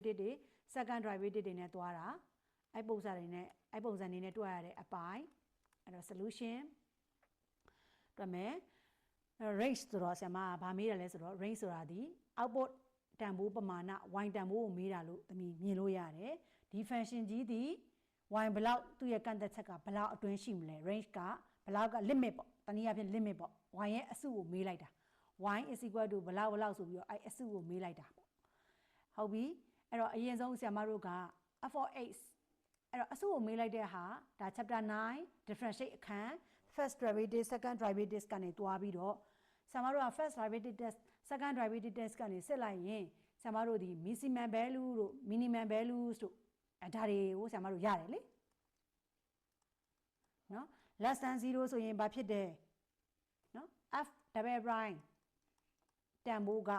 derivative တွေ second derivative တွေနဲ့တွားတာအဲ့ပုံစံတွေနဲ့အဲ့ပုံစံတွေနဲ့တွားရတဲ့အပိုင်းအဲ့တော့ solution တွက်မယ် range ဆိုတော့ဆရာမကဗာမေးတယ်လဲဆိုတော့ range ဆိုတာဒီ output တန်ဖိုးပမာဏ y တန်ဖိုးကိုမေးတာလို့သမီးမြင်လို့ရတယ်ဒီ function ကြီးဒီ y ဘလောက်သူ့ရဲ့ကန့်သက်ချက်ကဘလောက်အတွင်းရှိမလဲ range ကဘလောက်က limit ပေါ့တနည်းအားဖြင့် limit ပေါ့ y ရဲ့အစုကိုမေးလိုက်တာ y is equal to ဘလောက်ဘလောက်ဆိုပြီးတော့အဲ့အစုကိုမေးလိုက်တာပေါ့ဟုတ်ပြီ အဲ့တော့အရင်ဆုံးဆရာမတို့က f of x အဲ့တော့အစုကိုမေးလိုက်တဲ့ဟာဒါ chapter 9 differentiate အခန်း first derivative second derivative ကနေတွားပြီးတော့ဆရာမတို့က first derivative test second derivative test ကနေစစ်လိုက်ရင်ဆရာမတို့ဒီ maximum value တို့ minimum values တို့အဲဒါတွေကိုဆရာမတို့ရတယ်လေနော် less than 0ဆိုရင်ဘာဖြစ်တယ်နော် f double prime တန်ဖိုးက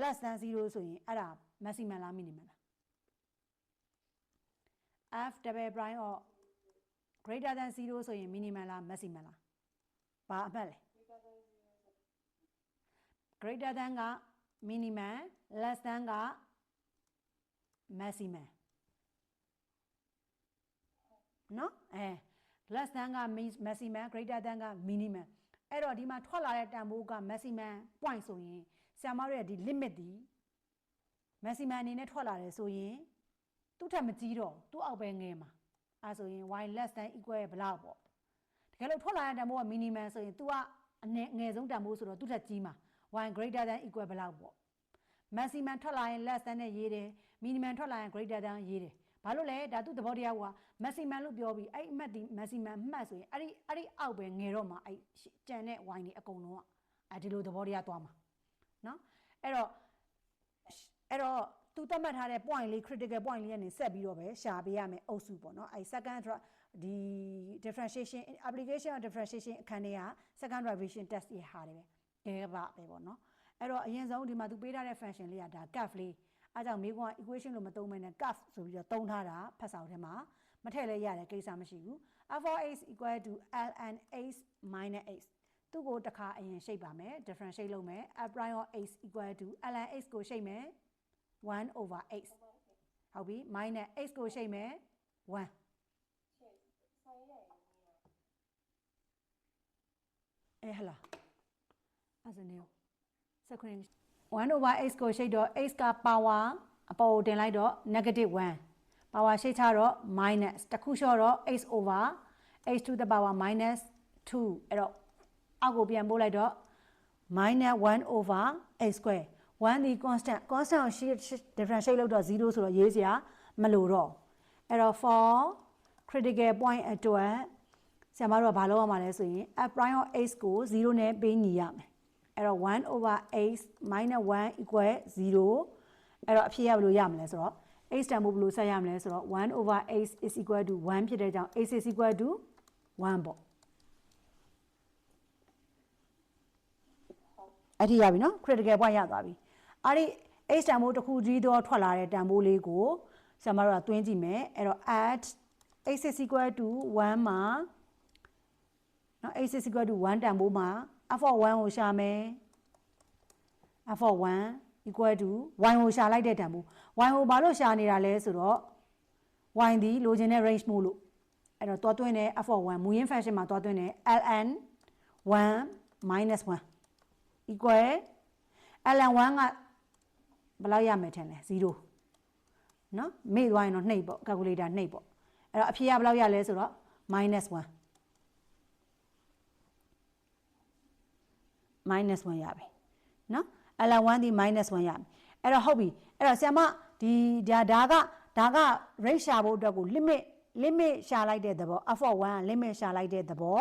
less than 0ဆိုရင်အဲ့ဒါ maximum လား minimum လား f double prime or greater than 0ဆိုရင် minimum လား maximum လားဘာအမှတ်လဲ greater than က minimum less than က maximum နော်အဲ less than က maximum greater than က minimum အဲ့တော့ဒီမှာထွက်လာတဲ့တန်ဖိုးက maximum point ဆိုရင်ဆရာမတို့ရဲ့ဒီ limit ဒီ maximum အနေနဲ့ထွက်လာတယ်ဆိုရင်သူ့ထက်မကြီးတော့သူ့အောက်ပဲငယ်မှာအဲဆိုရင် y less than equal ရဲ့ဘလောက်ပေါ့တကယ်လို့ထွက်လာတဲ့တန်ဖိုးက minimum ဆိုရင် तू ကအနည်းငယ်ဆုံးတန်ဖိုးဆိုတော့သူ့ထက်ကြီးမှာ y greater than equal ဘလောက်ပေါ့ maximum ထွက်လာရင် less than နဲ့ရေးတယ် minimum ထွက်လာရင် greater than ရေးတယ်ဘာလို့လဲဒါသူသဘောတရားက maximum လို့ပြောပြီးအဲ့အမှတ်ဒီ maximum မှတ်ဆိုရင်အဲ့ဒီအဲ့ဒီအောက်ပဲငယ်တော့မှအဲ့ကြံတဲ့ y တွေအကုန်လုံးကအဲ့ဒီလိုသဘောတရားသွားမှာเนาะအဲ့တော့ အဲ့တော့သူသတ်မှတ်ထားတဲ့ point လေး critical point လေးကနေဆက်ပြီးတော့ပဲရှာပေးရမယ်အုပ်စုပေါ့နော်အဲ second ဒီ differentiation application of differentiation အခန်းတွေက second derivation test ရဟာတယ်ပဲကဲပါပဲပေါ့နော်အဲ့တော့အရင်ဆုံးဒီမှာသူပေးထားတဲ့ function လေးကဒါ curve လေးအားကြောင့်မိကွန် equation လို့မသုံးမဲနဲ့ curve ဆိုပြီးတော့သုံးထားတာဖတ်ဆောင်ထဲမှာမထည့်လဲရတယ်ကိစ္စမရှိဘူး f of x equal to ln x minus x သူ့ကိုတစ်ခါအရင်ရှိပ်ပါမယ် differentiate လုပ်မယ် f prime of x equal to ln x ကိုရှိပ်မယ် 1 over x ဟုတ်ပြီ minus x ကိုရှိတ်မယ်1အဲဟလာအဲ့ဒါနေစခရင်1 over x ကိုရှိတ်တော့ x က power အပေါ်ကိုတင်လိုက်တော့ negative 1 power ရှိတ်ချတော့ minus တစ်ခုလျှော့တော့ x over x to the power minus 2အဲ့တော့အောက်ကိုပြန်ပို့လိုက်တော့ minus 1 over x square 1ဒီ constant constant ကို differentiate လုပ်တော့0ဆိုတော့ရေးစရာမလိုတော့အဲ့တော့ for critical point အတွက်ဆရာမတို့ကဘာလုပ်ရမှာလဲဆိုရင် f prime of x ကို0နဲ့ပေးညီရမယ်အဲ့တော့1 over x minus 1 equal 0အဲ့တော့အဖြစ်ရဘယ်လိုရမလဲဆိုတော့ x တန်ဖိုးဘယ်လိုဆက်ရမလဲဆိုတော့1 over x is equal to 1ဖြစ်တဲ့ကြောင့် x is equal to 1ပေါ့အဲ့ဒီရပြီနော် critical point ရသွားပြီ အဲ့ဒီ x တန်ဖိုးတစ်ခုကြီးတော့ထွက်လာတဲ့တန်ဖိုးလေးကိုဆရာမတို့ကတွင်းကြည့်မယ်အဲ့တော့ at x is equal to 1မှာနော် x is equal to 1တန်ဖိုးမှာ f of 1ကိုရှာမယ် f of 1 equal to y ကိုရှာလိုက်တဲ့တန်ဖိုး y ကိုဘာလို့ရှာနေတာလဲဆိုတော့ y ဒီလိုချင်တဲ့ range မို့လို့အဲ့တော့တွားသွင်းတဲ့ f of 1မူရင်း function မှာတွားသွင်းတဲ့ ln 1 minus 1 equal ln 1က ဘယ်လောက်ရမယ်ထင်လဲ0နော်မေ့သွားရင်တော့နှိပ်ပေါ့ calculator နှိပ်ပေါ့အဲ့တော့အဖြေကဘယ်လောက်ရလဲဆိုတော့ minus 1 minus 1ရပြီနော် ln1 ဒီ minus 1ရပြီအဲ့တော့ဟုတ်ပြီအဲ့တော့ဆရာမဒီဒါဒါကဒါက rate ရှာဖို့အတွက်ကို limit limit ရှာလိုက်တဲ့သဘော f of 1က limit ရှာလိုက်တဲ့သဘော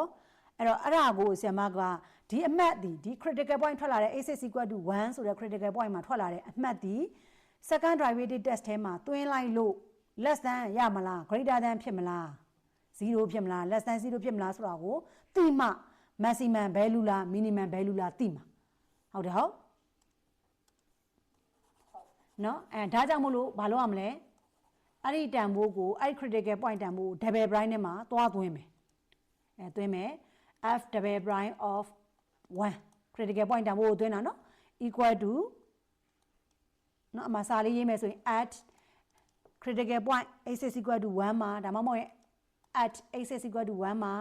အဲ့တော့အဲ့ဒါကိုဆရာမက ဒီအမှတ်ဒီဒီ critical point ထွက်လာတဲ့ a6 equal to 1ဆိုတဲ့ critical point မှာထွက်လာတဲ့အမှတ်ဒီ second derivative test ထဲမှာတွင်းလိုက်လို့ less than ရမလား greater than ဖြစ်မလား0ဖြစ်မလား less than 0ဖြစ်မလားဆိုတာကိုသိမှ maximum value လား minimum value လားသိမှာဟုတ်တယ်ဟုတ်နော်အဲဒါကြောင့်မလို့ဘာလုပ်ရမလဲအဲ့ဒီတန်ဖိုးကိုအဲ့ဒီ critical point တန်ဖိုး double prime နဲ့မှာသွားသွင်းမယ်အဲသွင်းမယ် f double prime of 1 critical point တန်ဖိုးကိုသွင်းတာနော် equal to နော်အမစာလေးရေးမယ်ဆိုရင် at critical point x is equal to 1မှာဒါမှမဟုတ်ရင် at x is equal to 1မှာ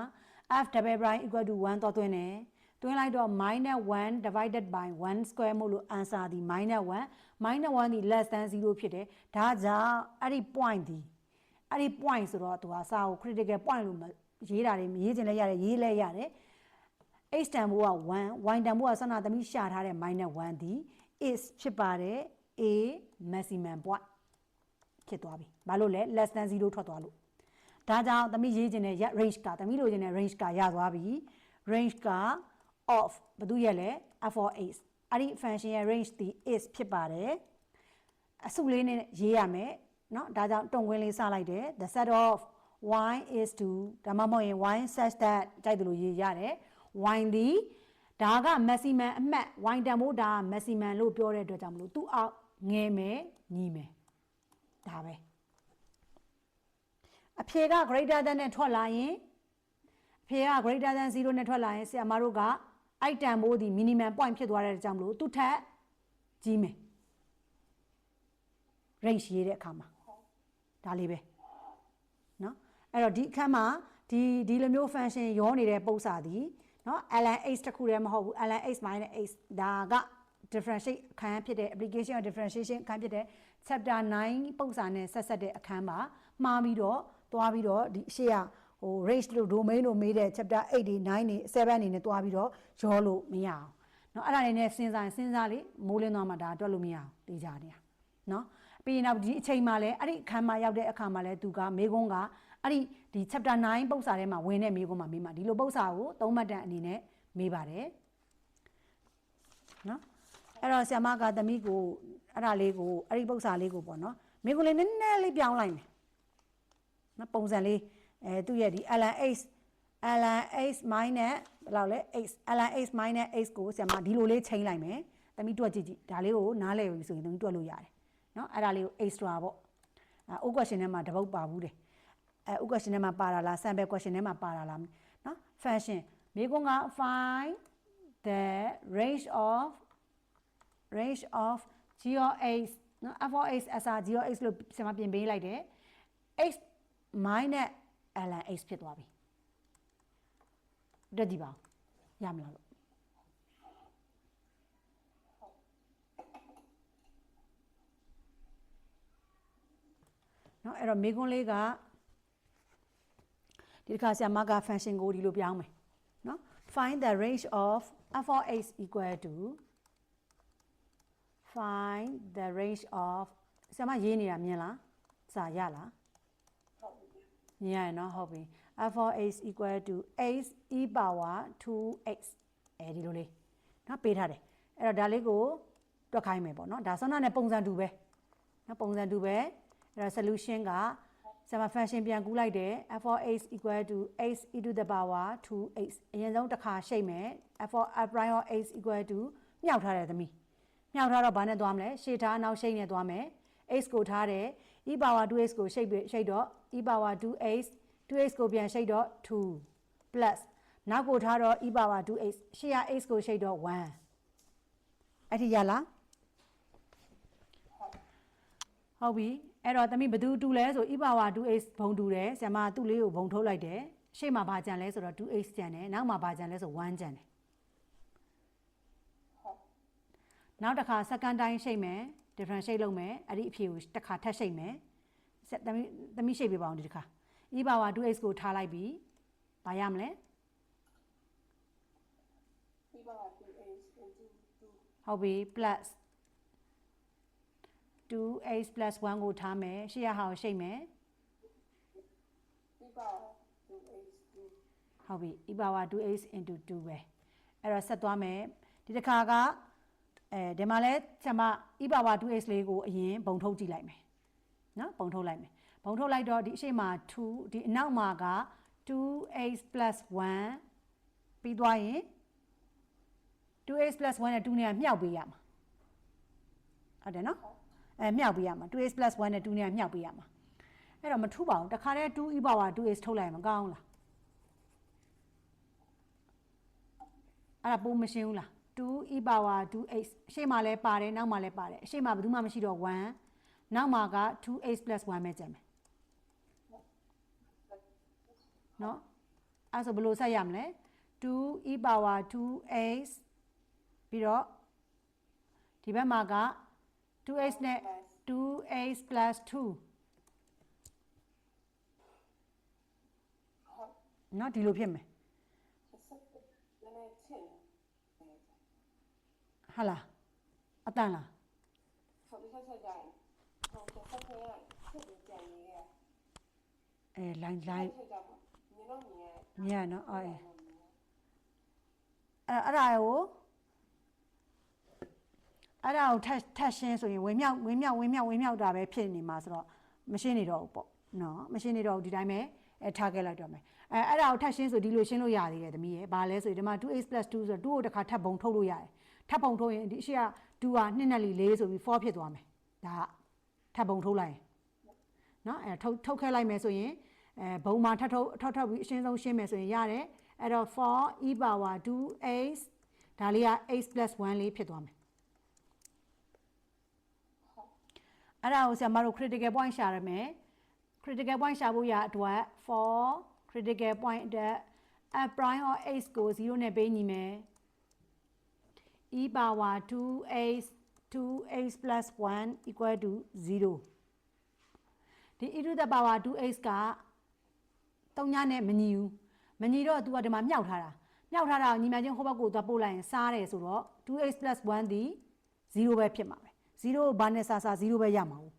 f double prime equal to 1တော့သွင်းတယ်တွင်းလိုက်တော့ minus 1 divided by 1 square မို့လို့ answer ဒီ minus 1 minus 1ဒီ less than 0ဖြစ်တယ်ဒါကြောင့်အဲ့ဒီ point ဒီအဲ့ဒီ point ဆိုတော့သူကစာကို critical point လို့မရေးတာတွေမရေးချင်လဲရတယ်ရေးလဲရတယ် h တန်ဖိုးက1 y တန်ဖိုးကဆန္ဒသမီးရှာထားတဲ့ minus 1ဒီ is ဖြစ်ပါတယ် a maximum point ဖြစ်သွားပြီဘာလို့လဲ less than 0ထွက်သွားလို့ဒါကြောင့်သမီးရေးချင်တဲ့ range ကသမီးလိုချင်တဲ့ range ကရသွားပြီ range က of ဘယ်သူရဲ့လဲ f of x အဲ့ဒီ function ရဲ့ range ဒီ is ဖြစ်ပါတယ်အစုလေးနဲ့ရေးရမယ်เนาะဒါကြောင့်တုံခွင်းလေးစလိုက်တယ် the set of y is to ဒါမှမဟုတ်ရင် y such that ကြိုက်တယ်လို့ရေးရတယ် y ဒီဒါက maximum အမှတ် y တန်ဖိုးဒါက maximum လို့ပြောတဲ့အတွက်ကြောင့်မလို့သူ့အောက်ငယ်မယ်ညီမယ်ဒါပဲအဖြေက greater than နဲ့ထွက်လာရင်အဖြေက greater than 0နဲ့ထွက်လာရင်ဆရာမတို့ကအိုက်တန်မိုးဒီ minimum point ဖြစ်သွားတဲ့ကြောင့်မလို့သူ့ထက်ကြီးမယ် range ရေးတဲ့အခါမှာဒါလေးပဲเนาะအဲ့တော့ဒီအခန်းမှာဒီဒီလိုမျိုး function ရောနေတဲ့ပုံစံဒီเ นาะ ln x တခုတည်းမဟုတ်ဘူး ln x x ဒါက differentiate အခန်းဖြစ်တဲ့ application of differentiation အခန်းဖြစ်တဲ့ chapter 9ပုံစံနဲ့ဆက်ဆက်တဲ့အခန်းပါမှားပြီးတော့သွားပြီးတော့ဒီအရှိရဟို range လို့ domain လို့မေးတဲ့ chapter 8တွေ9တွေ7တွေနဲ့သွားပြီးတော့ရောလို့မရအောင်เนาะအဲ့ဒါတွေနဲ့စဉ်းစားရင်စဉ်းစားလေမိုးလင်းသွားမှဒါတွက်လို့မရအောင်သိကြတယ်เนาะပြီးရင်တော့ဒီအချိန်မှလည်းအဲ့ဒီအခန်းမှာရောက်တဲ့အခါမှာလည်းသူကမေကုန်းကအဲ့ဒီ ဒီ chapter 9ပု္ပ္ပစာထဲမှာဝင်တဲ့မိကုံးမှာမိမှာဒီလိုပု္ပ္ပစာကိုသုံးမှတ်တန်အနေနဲ့မိပါတယ်နော်အဲ့တော့ဆရာမကသမီးကိုအဲ့ဒါလေးကိုအဲ့ဒီပု္ပ္ပစာလေးကိုပေါ့နော်မိကုံးလေးနည်းနည်းလေးပြောင်းလိုက်မယ်နော်ပုံစံလေးအဲသူ့ရဲ့ဒီ LNH LNH minus နဲ့ဘယ်လောက်လဲ x LNH minus x ကိုဆရာမဒီလိုလေးချိန်လိုက်မယ်သမီးတွက်ကြည့်ကြည့်ဒါလေးကိုနားလည်ပြီဆိုရင်သမီးတွက်လို့ရတယ်နော်အဲ့ဒါလေးကို extra ပေါ့အဲ O question ထဲမှာတပုတ်ပါဘူးတယ် အဲဥ question ထဲမှာပါတာလား sample question ထဲမှာပါတာလားနော် function မိကုန်းက find the range of range of g of x နော် f of x sr g of x လို့ဆရာမပြင်ပေးလိုက်တယ် x minus ln x ဖြစ်သွားပြီတက်ကြည့်ပါရမလားလို့နော်အဲ့တော့မိကွန်းလေးက ဒီတစ်ခါဆရာမက function ကိုဒီလိုပြောင်းမယ်နော် find the range of f of x equal to find the range of ဆရာမရေးနေတာမြင်လားစာရလားမြင်ရနော်ဟုတ်ပြီ f of x equal to x e power 2x အဲဒီလိုလေးနော်ပေးထားတယ်အဲ့တော့ဒါလေးကိုတွက်ခိုင်းမယ်ပေါ့နော်ဒါဆောင်းနာနဲ့ပုံစံတူပဲနော်ပုံစံတူပဲအဲ့တော့ solution က ဆရာမ function ပြန်ကူးလိုက်တယ် f of x equal to x e to the power 2x အရင်ဆုံးတစ်ခါရှိတ်မယ် f of f prime of x equal to မြောက်ထားတယ်သမီးမြောက်ထားတော့ဘာနဲ့သွားမလဲရှေ့ထားနောက်ရှိတ်နဲ့သွားမယ် x ကိုထားတယ် e power 2x ကိုရှိတ်ပြီးရှိတ်တော့ e power 2x 2x ကိုပြန်ရှိတ်တော့2 plus နောက်ကိုထားတော့ e power 2x ရှေ့က x ကိုရှိတ်တော့1အဲ့ဒီရလားဟုတ်ပြီ အဲ့တော့သမီးဘသူတူလဲဆို e power 2x ဘုံတူတယ်ဆရာမသူ့လေးကိုဘုံထုတ်လိုက်တယ်ရှေ့မှာဘာကြံလဲဆိုတော့ 2x ကြံတယ်နောက်မှာဘာကြံလဲဆို1ကြံတယ်နောက်တစ်ခါ second time ရှိတ်မယ် differentiate လုပ်မယ်အဲ့ဒီအဖြေကိုတစ်ခါထပ်ရှိတ်မယ်သမီးသမီးရှိတ်ပြပါအောင်ဒီတစ်ခါ e power 2x ကိုထားလိုက်ပြီးဘာရမလဲ e power 2x into 2ဟုတ်ပြီ plus 2x plus 1ကိုထားမယ်ရှေ့ရဟာကိုရှိတ်မယ် e power 2x 2ဟုတ်ပြီ e power 2x into 2ပဲအဲ့တော့ဆက်သွားမယ်ဒီတစ်ခါကအဲဒီမှာလဲကျွန်မ e power 2x လေးကိုအရင်ပုံထုတ်ကြည့်လိုက်မယ်နော်ပုံထုတ်လိုက်မယ်ပုံထုတ်လိုက်တော့ဒီအရှိမ2ဒီအနောက်မှာက 2x plus 1ပြီးသွားရင် 2x plus 1နဲ့2နဲ့မြောက်ပေးရမှာဟုတ်တယ်နော် အဲမြှောက်ပေးရမှာ 2x 1နဲ့2နဲ့မြှောက်ပေးရမှာအဲ့တော့မထူပါဘူးတခါတည်း 2e power 2x ထုတ်လိုက်မကောင်းလားအဲ့ဒါပိုးမရှင်းဘူးလား 2e power 2x အရှိမလဲပါတယ်နောက်မှလဲပါတယ်အရှိမဘယ်သူမှမရှိတော့1နောက်မှက 2x 1ပဲကျန်မယ်နော်အဲ့ဆိုဘယ်လိုဆက်ရမလဲ 2e power 2x ပြီးတော့ဒီဘက်မှာက 2x နဲ့ 2x plus 2 ဟုတ် เนาะဒီလိုဖြစ်မယ် ဆက်နည်းနည်းချင်တယ် ဟာလားအတန်လား ဟုတ်ဒီဆက်ဆက်ကြရင်ဟုတ်ဆက်ဆက်ရချက်ပြီးကြံနေရ အဲ line လို line ဆက်ကြပါမြင်တော့မြင်ရ မြင်ရနော်အော်အဲအဲ့အဲ့ဒါကို အဲ့ဒါကိုထက်ထက်ရှင်းဆိုရင်ဝင်မြောက်ဝင်မြောက်ဝင်မြောက်ဝင်မြောက်တာပဲဖြစ်နေမှာဆိုတော့မရှင်းနေတော့ဘူးပေါ့နော်မရှင်းနေတော့ဘူးဒီတိုင်းပဲအဲထားခဲ့လိုက်တော့မယ်အဲအဲ့ဒါကိုထက်ရှင်းဆိုဒီလိုရှင်းလို့ရသေးတယ်သမီးရဲ့ဘာလဲဆိုရင်ဒီမှာ 2x 2ဆိုတော့2ကိုတစ်ခါထပ်ပုံထုတ်လို့ရတယ်ထပ်ပုံထုတ်ရင်ဒီအရှိက2က2နဲ့လီ4ဆိုပြီး4ဖြစ်သွားမယ်ဒါကထပ်ပုံထုတ်လိုက်ရင်နော်အဲထုတ်ထုတ်ခဲ့လိုက်မယ်ဆိုရင်အဲဘုံမှာထပ်ထုတ်ထောက်ထောက်ပြီးအရှင်းဆုံးရှင်းမယ်ဆိုရင်ရတယ်အဲ့တော့4 e power 2x ဒါလေးက x 1လေးဖြစ်သွားမယ် အဲ့ဒါကိုဆရာမတို့ critical point ရှာရမယ် critical point ရှာဖို့ရအတွက် for critical point အတွက် f prime or x ကို0နဲ့ပေးညီမယ် e power 2x 2x plus 1 equal to 0ဒီ e to the power 2x ကတုံညာနဲ့မညီဘူးမညီတော့ तू ကဒီမှာမြောက်ထားတာမြောက်ထားတာကိုညီမချင်းဟိုဘက်ကိုသွားပို့လိုက်ရင်စားတယ်ဆိုတော့ 2x plus 1ဒီ0ပဲဖြစ်မှာပဲ 0ကိုဘာနဲ့စားစား0ပဲရမှာဘူး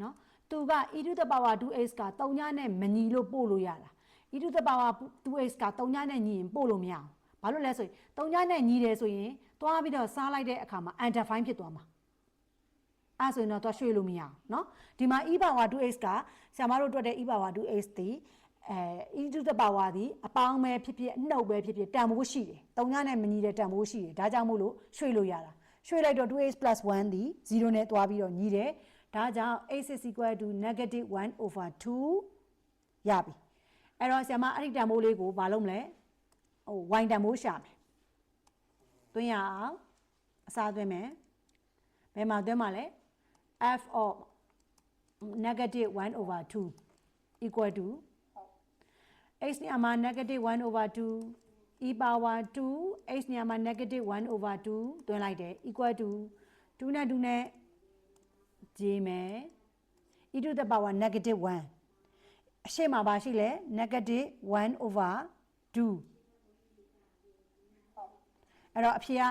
နော်သူက e to the power 2x က3ညနဲ့မညီလို့ပို့လို့ရတာ e to the power 2x က3ညနဲ့ညီရင်ပို့လို့မရအောင်ဘာလို့လဲဆိုရင်3ညနဲ့ညီတယ်ဆိုရင်သွားပြီးတော့စားလိုက်တဲ့အခါမှာ undefined ဖြစ်သွားမှာအဲ့ဆိုရင်တော့သွားရွှေ့လို့မရအောင်နော်ဒီမှာ e power 2x ကဆရာမတို့တွက်တဲ့ e power 2x ဒီအဲ e to the power ဒီအပေါင်းပဲဖြစ်ဖြစ်အနှုတ်ပဲဖြစ်ဖြစ်တန်ဖိုးရှိတယ်3ညနဲ့မညီတဲ့တန်ဖိုးရှိတယ်ဒါကြောင့်မို့လို့ရွှေ့လို့ရတာ ရွှေ့လိုက်တော့ 2x 1ဒီ0နဲ့သွားပြီးတော့ညီတယ်ဒါကြောင့် x is equal to negative 1 over 2ရပြီအဲ့တော့ဆရာမအဲ့ဒီတန်ဖိုးလေးကိုမလုပ်မလဲဟို y တန်ဖိုးရှာမယ်သွင်းရအောင်အစားသွင်းမယ်ဘယ်မှာသွင်းမှာလဲ f of negative 1 over 2 equal to x နေရာမှာ negative 1 over 2 e power 2 x နေရာမှာ negative 1 over 2သွင်းလိုက်တယ် equal to 2နဲ့2နဲ့ဂျေမယ် e to the power negative 1အရှိမပါရှိလဲ negative 1 over 2အဲ့တော့အဖြေက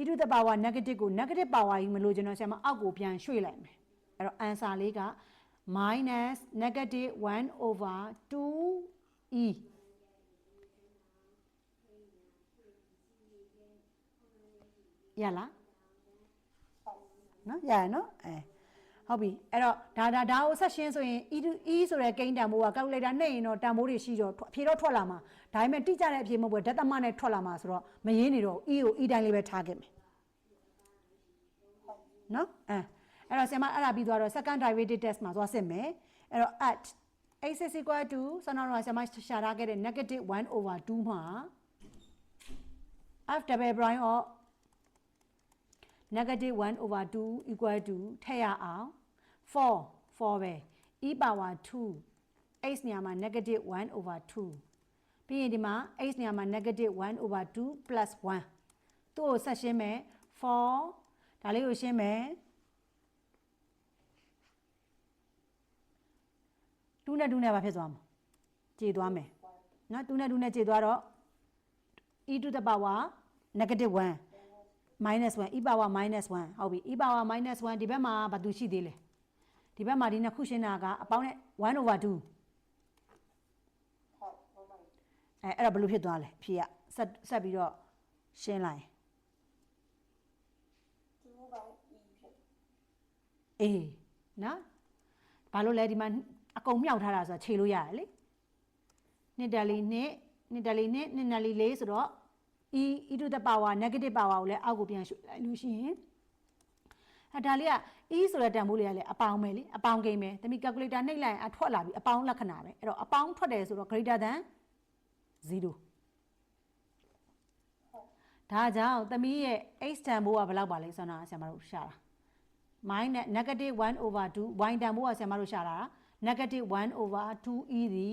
e to the power negative ကို negative power ကြီးမလို့ကျွန်တော်ဆရာမအောက်ကိုပြန်ရွှေ့လိုက်မယ်အဲ့တော့ answer လေးက minus negative 1 over 2e ရလားနော်ရရနော်အဲဟုတ်ပြီအဲ့တော့ဒါဒါဒါကိုဆက်ရှင်းဆိုရင် e to e ဆိုတဲ့ကိန်းတန်ဖိုးက calculator နှိပ်ရင်တော့တန်ဖိုးတွေရှိတော့အဖြေတော့ထွက်လာမှာဒါပေမဲ့တိကျတဲ့အဖြေမဟုတ်ဘူးဒသမနဲ့ထွက်လာမှာဆိုတော့မရင်းနေတော့ e ကို e တိုင်းလေးပဲထားခဲ့မယ်နော်အဲအဲ့တော့ဆင်မအဲ့ဒါပြီးသွားတော့ second derivative test မှာသွားစစ်မယ်အဲ့တော့ at x is equal to ဆန္ဒတော့ဆင်မရှာထားခဲ့တဲ့ negative 1 over 2မှာ f double prime of negative 1 over 2 equal to ထည့်ရအောင်4 4ပဲ e power 2 x နေရာမှာ negative 1 over 2ပြီးရင်ဒီမှာ x နေရာမှာ negative 1 over 2 plus 1သူ့ကိုဆက်ရှင်းမယ်4ဒါလေးကိုရှင်းမယ်2နဲ့2နဲ့ပါဖြစ်သွားမှာကျေသွားမယ်နော်2နဲ့2နဲ့ကျေသွားတော့ e to the power negative 1 minus 1 e power minus 1ဟုတ်ပြီ e power minus 1ဒီဘက်မှာဘာသူရှိသေးလဲဒီဘက်မှာဒီနှစ်ခုရှင်းတာကအပေါင်းနဲ့1 over 2ဟုတ်ဟုတ်ပါအဲအဲ့တော့ဘယ်လိုဖြစ်သွားလဲအဖြေကဆက်ဆက်ပြီးတော့ရှင်းလိုက်ရင်သူက e ဖြစ်အေးနော်ဘာလို့လဲဒီမှာအကုန်မြောက်ထားတာဆိုတော့ခြေလို့ရတယ်လေနှစ်တယ်လီနှစ်နှစ်တယ်လီနှစ်နှစ်တယ်လီလေးဆိုတော့ e e to the power negative power ကိုလည်းအောက်ကိုပြန်ရွှေ့လိုက်လို့ရှိရင်အဲဒါလေးက e ဆိုတဲ့တန်ဖိုးလေးကလည်းအပေါင်းပဲလေအပေါင်းကိန်းပဲတမီ calculator နှိပ်လိုက်ရင်အထွက်လာပြီအပေါင်းလက္ခဏာပဲအဲ့တော့အပေါင်းထွက်တယ်ဆိုတော့ greater than 0ဒါကြောင့်သမီးရဲ့ h တန်ဖိုးကဘယ်လောက်ပါလဲဆိုတော့ဆရာမတို့ရှာတာ minus negative 1 over 2 y တန်ဖိုးကဆရာမတို့ရှာလာတာ negative 1 over 2e ဒီ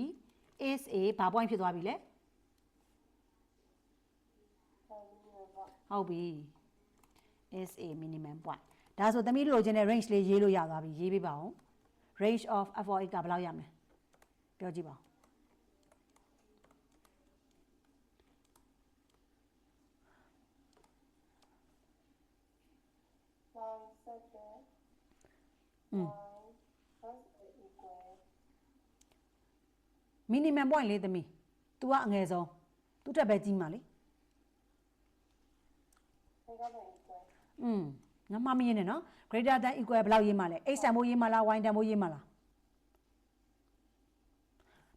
is a ဘာ point ဖြစ်သွားပြီလဲ ဟုတ်ပြီ is a minimum point ဒါဆိုသမီးတို့လိုချင်တဲ့ range လေးရေးလို့ရသွားပြီရေးပေးပါဦး range of f of x ကဘယ်လောက်ရမလဲပြောကြည့်ပါဦး Nine second. อืม Nine plus a equal. minimum point လေးသမီး तू ကအငယ်ဆုံး तू တက်ပဲကြီးမှာလေ อืมငါမမရင်းနဲ့နော် greater than equal ဘယ်လောက်ရေးမှလဲ x တန်ဖိုးရေးမှလား y တန်ဖိုးရေးမှလား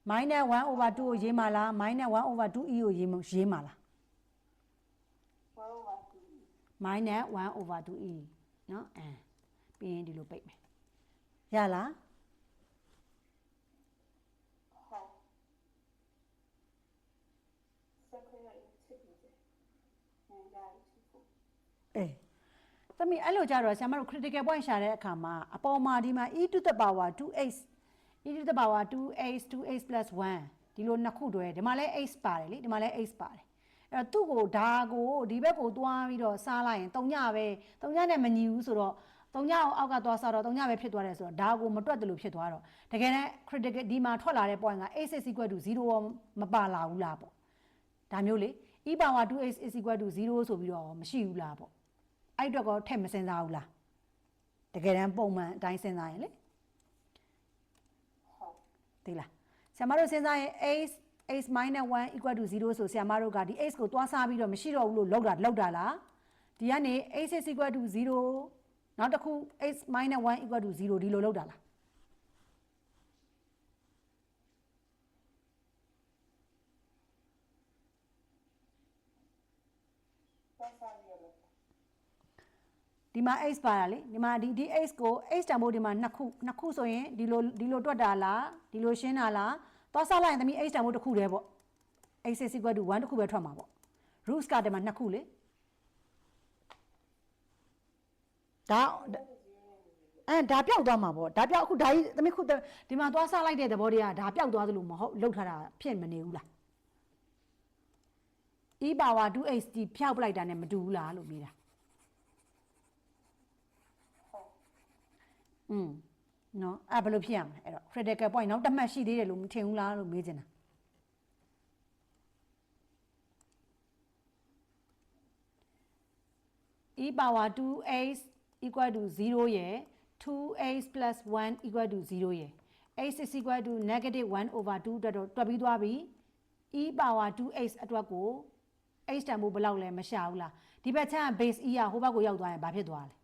-1 over 2ကိုရေးမှလား -1 over 2e ကိုရေးမှရေးမှလား -1 over 2e နော်အဲပြီးရင်ဒီလိုပိတ်မယ်ရလား哎。Hey. သမီးအဲ့လိုကြတော့ဆရာမတို့ critical point ရှာတဲ့အခါမှာအပေါ်မှာဒီမှာ e to the power 2x e to the power 2x 2x 1ဒီလိုနှစ်ခုတွဲဒီမှာလဲ x ပါတယ်လေဒီမှာလဲ x ပါတယ်အဲ့တော့သူ့ကိုဒါကိုဒီဘက်ကိုသွားပြီးတော့စားလိုက်ရင်3ညပဲ3ညနဲ့မညီဘူးဆိုတော့3ညအောင်အောက်ကသွားစားတော့3ညပဲဖြစ်သွားတယ်ဆိုတော့ဒါကိုမတွက်တယ်လို့ဖြစ်သွားတော့တကယ်တမ်း critical ဒီမှာထွက်လာတဲ့ point က x is equal to 0ရောမပါလာဘူးလားပေါ့ဒါမျိုးလေ e power 2x is equal to 0ဆိုပြီးတော့မရှိဘူးလားပေါ့ အဲ့အတွက်ကောထည့်မစင်စားဘူးလားတကယ်တမ်းပုံမှန်အတိုင်းစဉ်းစားရင်လေ How? သိလားဆရာမတို့စဉ်းစားရင် x x 1 equal to 0ဆိုဆရာမတို့ကဒီ x ကိုတွားစားပြီးတော့မရှိတော့ဘူးလို့လောက်တာလောက်တာလားဒီကနေ x is equal to 0နောက်တစ်ခု x 1 equal to 0ဒီလိုလောက်တာလား ဒီမှာ x ပါတာလေဒီမှာဒီဒီ x ကို x တန်ဖိုးဒီမှာနှစ်ခုနှစ်ခုဆိုရင်ဒီလိုဒီလိုတွက်တာလားဒီလိုရှင်းတာလားသွားစားလိုက်ရင်သမီး x တန်ဖိုးတစ်ခုတည်းပေါ့ x is equal to 1တစ်ခုပဲထွက်မှာပေါ့ roots ကဒီမှာနှစ်ခုလေဒါအဲဒါပြောက်သွားမှာပေါ့ဒါပြောက်အခုဒါကြီးသမီးခုဒီမှာသွားစားလိုက်တဲ့သဘောတရားဒါပြောက်သွားသလိုမဟုတ်လောက်ထားတာဖြစ်မနေဘူးလား e power 2x ဒီဖျောက်ပလိုက်တာနဲ့မတူဘူးလားလို့မေးတာ อืมနော်အဲ့ဘယ်လိုဖြစ်ရမလဲအဲ့တော့ critical point နောက်တစ်မှတ်ရှိသေးတယ်လို့မထင်ဘူးလားလို့မေးချင်တာ e power 2x equal to 0ရယ် 2x plus 1 equal to 0ရယ် x is equal to negative 1 over 2အတွက်တော့တွက်ပြီးသွားပြီ e power 2x အတွက်ကို h တန်ဖိုးဘယ်လောက်လဲမရှာဘူးလားဒီဘက်ချမ်းက base e ကဟိုဘက်ကိုရောက်သွားရင်ဘာဖြစ်သွားလဲ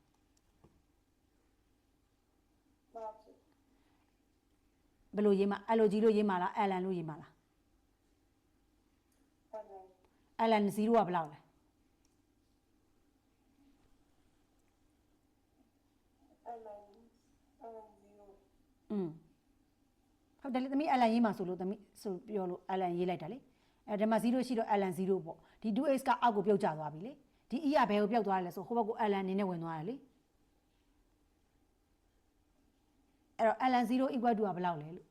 ဘယ်လိုရေးမှာ LOG လို့ရေးမှာလား LN လို့ရေးမှာလား And then LN 0ကဘယ်လောက်လဲ and then and then zero. อืมဟုတ်တယ်လေသမီး LN ရေးမှာဆိုလို့သမီးဆိုပြောလို့ LN ရေးလိုက်တာလေအဲဒီမှာ0ရှိတော့ LN 0ပေါ့ဒီ 2x ကအောက်ကိုပြုတ်ကျသွားပြီလေဒီ e ကဘယ်ကိုပြုတ်သွားလဲဆိုဟိုဘက်ကို LN အနေနဲ့ဝင်သွားတယ်လေ အဲ့တော့ LN 0 equal to ကဘယ်လောက်လဲလို့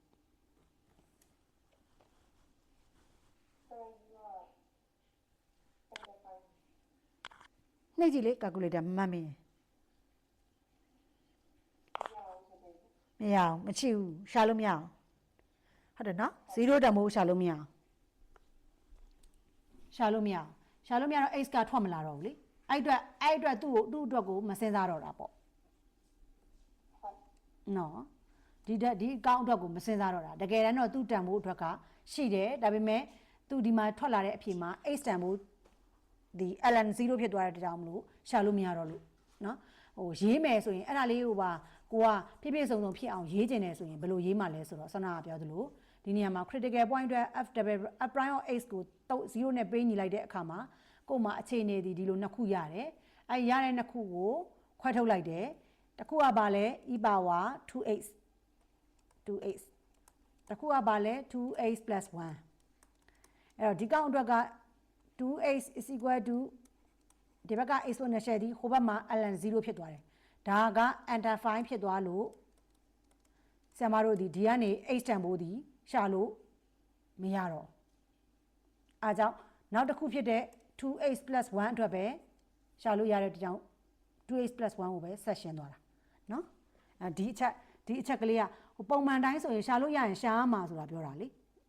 Seven zero. And then five. နှိပ်ကြည့်လေ calculator မှတ်မင်း Yeah, also baby. မရအောင်မချစ်ဘူးရှာလို့မရအောင်ဟုတ်တယ်နော်0တန်မိုးရှာလို့မရအောင်ရှာလို့မရအောင်ရှာလို့မရတော့ x ကထွက်မလာတော့ဘူးလေအဲ့အတွက်အဲ့အတွက်သူ့ကိုသူ့အတွက်ကိုမစင်စားတော့တာပေါ့ How? နော် ဒီတက်ဒီအကောင့်အတွက်ကိုမစင်စားတော့တာတကယ်တမ်းတော့သူ့တန်ဖိုးအတွက်ကရှိတယ်ဒါပေမဲ့သူဒီမှာထွက်လာတဲ့အဖြေမှာ x တန်ဖိုးဒီ ln 0 ဖြစ်သွားတဲ့တောင်မလို့ရှာလို့မရတော့လို့နော်ဟိုရေးမယ်ဆိုရင်အဲ့ဒါလေးကိုပါကိုကပြည့်ပြည့်စုံစုံဖြစ်အောင်ရေးကျင်တယ်ဆိုရင်ဘယ်လိုရေးမှလဲဆိုတော့ဆန္ဒကပြောသလိုဒီနေရာမှာ critical point အတွက် f double f prime of x ကို0နဲ့ပေးညီလိုက်တဲ့အခါမှာကို့မှာအခြေအနေဒီဒီလိုနှစ်ခုရတယ်အဲရတဲ့နှစ်ခုကိုခွဲထုတ်လိုက်တယ်တစ်ခုကဘာလဲ e power 2x 2x တစ်ခုကဘာလဲ 2x 1အဲ့တော့ဒီကောင်အတွက်က 2x is equal to ဒီဘက်က exponential ဒီဟိုဘက်မှာ ln 0ဖြစ်သွားတယ် ဒါက enter file ဖြစ်သွားလို့ဆရာမတို့ဒီဒီကနေ h တန်ဖိုးဒီရှာလို့မရတော့အားကြောင့်နောက်တစ်ခုဖြစ်တဲ့ 2h 1အတွက်ပဲရှာလို့ရတဲ့တကြောင် 2h 1ကိုပဲဆက်ရှင်းသွားတာเนาะအဲဒီအချက်ဒီအချက်ကလေးကဟို ပုံမှန်တိုင်းဆိုရင်ရှာလို့ရရင်ရှာရမှာဆိုတာပြောတာလေ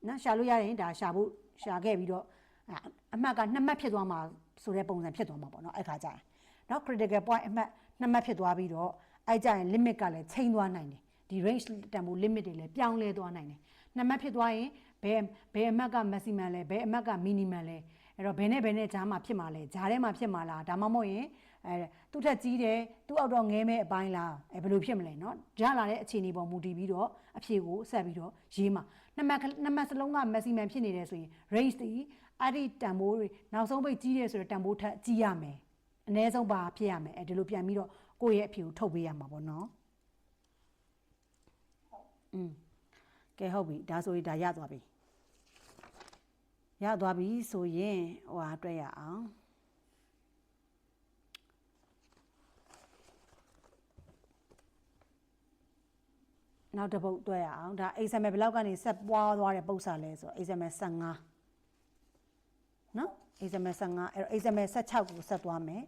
နော်ရှာလို့ရရင်ဒါရှာဖို့ရှာခဲ့ပြီးတော့အဲ့အမှတ်ကနှစ်မှတ်ဖြစ်သွားမှာဆိုတဲ့ပုံစံဖြစ်သွားမှာပေါ့နော်အဲ့ခါကျရင်နော် critical point အမှတ်နှစ်မှတ်ဖြစ်သွားပြီးတော့အဲ့ကြရင် limit ကလည်းချိန်သွားနိုင်တယ်ဒီ range တန်ဖိုး limit တွေလည်းပြောင်းလဲသွားနိုင်တယ်နှစ်မှတ်ဖြစ်သွားရင်ဘယ်ဘယ်အမှတ်က maximum လဲဘယ်အမှတ်က minimum လဲအဲ့တော့ဘယ်နဲ့ဘယ်နဲ့ဂျားမှာဖြစ်မှာလဲဂျားထဲမှာဖြစ်မှာလားဒါမှမဟုတ်ရင် အဲသူ့ထက်ကြီးတယ်သူ့အောက်တော့ငဲမဲ့အပိုင်းလားအဲဘယ်လိုဖြစ်မလဲเนาะဂျားလာတဲ့အခြေအနေပေါ်မူတည်ပြီးတော့အဖြေကိုဆက်ပြီးတော့ရေးမှာနှစ်မှတ်နှစ်မှတ်စလုံးက maximum ဖြစ်နေတယ်ဆိုရင် range ဒီအဲ့ဒီတန်ဖိုးတွေနောက်ဆုံးပိတ်ကြီးတယ်ဆိုတော့တန်ဖိုးထက်ကြီးရမယ်အနည်းဆုံးပါဖြစ်ရမယ်အဲဒီလိုပြန်ပြီးတော့ကိုယ့်ရဲ့အဖြေကိုထုတ်ပေးရမှာပေါ့နော်อืมကဲဟုတ်ပြီဒါဆိုရင်ဒါရသွားပြီရသွားပြီဆိုရင်ဟိုဟာတွေ့ရအောင် နောက်တစ်ပုတ်တွေ့ရအောင်ဒါ exam ဘယ်လောက်ကနေဆက်ပွားသွားတဲ့ပု္ပ္ပစာလဲဆိုတော့ exam 15နော် exam 15အဲ့တော့ exam 16ကိုဆက်သွားမယ်